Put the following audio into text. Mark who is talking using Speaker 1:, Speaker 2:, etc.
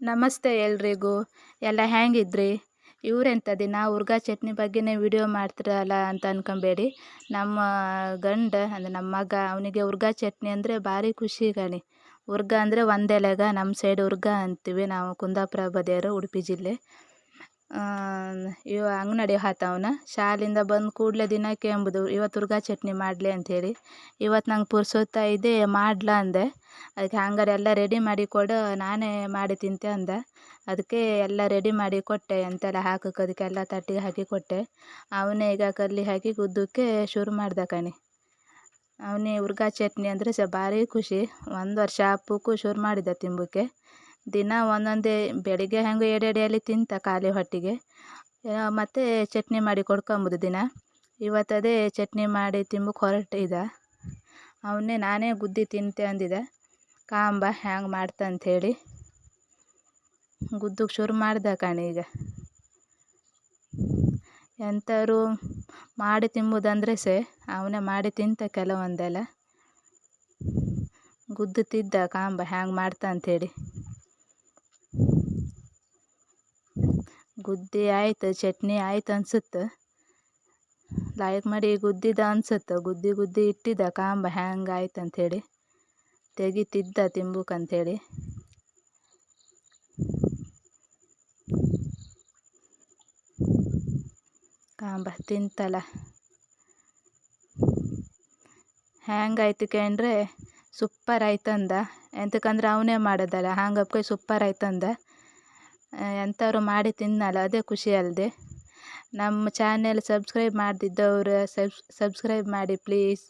Speaker 1: ನಮಸ್ತೆ ಎಲ್ರಿಗೂ. ಎಲ್ಲ ಹ್ಯಾಂಗಿದ್ರಿ? ಇವರೆಂತ ದಿನ ಹುರ್ಗ ಚಟ್ನಿ ಬಗ್ಗೆನೇ ವಿಡಿಯೋ ಮಾಡ್ತಿರಲ್ಲ ಅಂತ ಅನ್ಕೊಬೇಡಿ. ನಮ್ಮ ಗಂಡ, ಅಂದರೆ ನಮ್ಮ ಮಗ, ಅವನಿಗೆ ಹುರ್ಗ ಚಟ್ನಿ ಅಂದರೆ ಭಾರಿ ಖುಷಿ ಗಣಿ. ಹುರ್ಗ ಅಂದರೆ ಒಂದೆಲೆಗ ನಮ್ಮ ಸೈಡ್ ಹುರ್ಗ ಅಂತೀವಿ ನಾವು ಕುಂದಾಪುರ ಬದಿಯರು ಉಡುಪಿ ಜಿಲ್ಲೆ. ಇವ ಅಂಗನಡಿ ಹಾತವನ ಶಾಲಿಂದ ಬಂದ ಕೂಡಲೇ ದಿನಕ್ಕೆ ಎಂಬುದು ಇವತ್ತು ಹುರ್ಗ ಚಟ್ನಿ ಮಾಡಲಿ ಅಂಥೇಳಿ ಇವತ್ತು ನಂಗೆ ಪುರ್ಸೊತ್ತ ಇದೆ, ಮಾಡ್ಲಾ ಅಂದೆ. ಅದಕ್ಕೆ ಹಂಗಾರೆ ಎಲ್ಲ ರೆಡಿ ಮಾಡಿ ಕೊಡು, ನಾನೇ ಮಾಡಿ ತಿಂತೆ ಅಂದ. ಅದಕ್ಕೆ ಎಲ್ಲ ರೆಡಿ ಮಾಡಿ ಕೊಟ್ಟೆ, ಎಂತೆಲ್ಲ ಹಾಕಕ್ಕೆ ಅದಕ್ಕೆಲ್ಲ ತಟ್ಟಿಗೆ ಹಾಕಿ ಕೊಟ್ಟೆ. ಅವನೇ ಈಗ ಕಲ್ಲಿ ಹಾಕಿ ಗುದ್ದಕ್ಕೆ ಶುರು ಮಾಡ್ದೆ ಕಣಿ. ಅವನೇ ಹುರ್ಗ ಚಟ್ನಿ ಅಂದರೆ ಸ ಭಾರಿ ಖುಷಿ. ಒಂದು ವರ್ಷ ಪೂಕು ಶುರು ಮಾಡಿದ ತಿಂಬಕ್ಕೆ. ದಿನ ಒಂದೊಂದೇ ಬೆಳಿಗ್ಗೆ ಎಡೆ ಎಡೆಡೆಯಲ್ಲಿ ತಿಂತ ಖಾಲಿ ಹೊಟ್ಟೆಗೆ. ಮತ್ತು ಚಟ್ನಿ ಮಾಡಿ ಕೊಡ್ಕೊಂಬುದು ದಿನ. ಇವತ್ತು ಅದೇ ಚಟ್ನಿ ಮಾಡಿ ತಿಂಬಕ್ಕೆ ಹೊರಟಿದ ಅವನ್ನೇ ನಾನೇ ಗುದ್ದಿ ತಿಂತೆ ಅಂದಿದ್ದ ಕಾಂಬ ಹ್ಯಾಂಗೆ ಮಾಡ್ತಂಥೇಳಿ ಗುದ್ದಕ್ಕೆ ಶುರು ಮಾಡ್ದ ಕಣಿ ಈಗ. ಎಂಥವ್ರು ಮಾಡಿ ತಿಂಬುದಂದ್ರೆ ಸೆ, ಅವನೇ ಮಾಡಿ ತಿಂತ ಕೆಲವೊಂದೆಲ್ಲ. ಗುದ್ದು ತಿದ್ದ ಕಾಂಬ ಹ್ಯಾಂಗೆ ಮಾಡ್ತಂಥೇಳಿ ಗುದ್ದಿ ಆಯ್ತು, ಚಟ್ನಿ ಆಯ್ತು ಅನ್ಸುತ್ತೆ. ಲೈಕ್ ಮಾಡಿ ಗುದ್ದಿದ ಅನ್ಸುತ್ತೆ. ಗುದ್ದಿ ಗುದ್ದಿ ಇಟ್ಟಿದ್ದ ಕಾಂಬ ಹ್ಯಾಂಗೆ ಆಯ್ತು ಅಂಥೇಳಿ. ತೆಗಿತಿದ್ದ ಹೇಳಿ ಕಾಂಬ ತಿಂತಲ್ಲ ಹ್ಯಾಂಗಾಯ್ತು ಕೇಂದ್ರೆ ಸೂಪರ್ ಆಯ್ತಂದ. ಎಂತಕಂದ್ರೆ ಅವನೇ ಮಾಡೋದಲ್ಲ. ಹಂಗಪ್ಪ ಸೂಪರ್ ಆಯ್ತಂದ. ಎಂಥವ್ರು ಮಾಡಿ ತಿನ್ನಲ್ಲ ಅದೇ ಖುಷಿ ಅಲ್ಲದೆ ನಮ್ಮ ಚಾನೆಲ್ ಸಬ್ಸ್ಕ್ರೈಬ್ ಮಾಡದಿದ್ದವರು ಸಬ್ಸ್ ಸಬ್ಸ್ಕ್ರೈಬ್ ಮಾಡಿ ಪ್ಲೀಸ್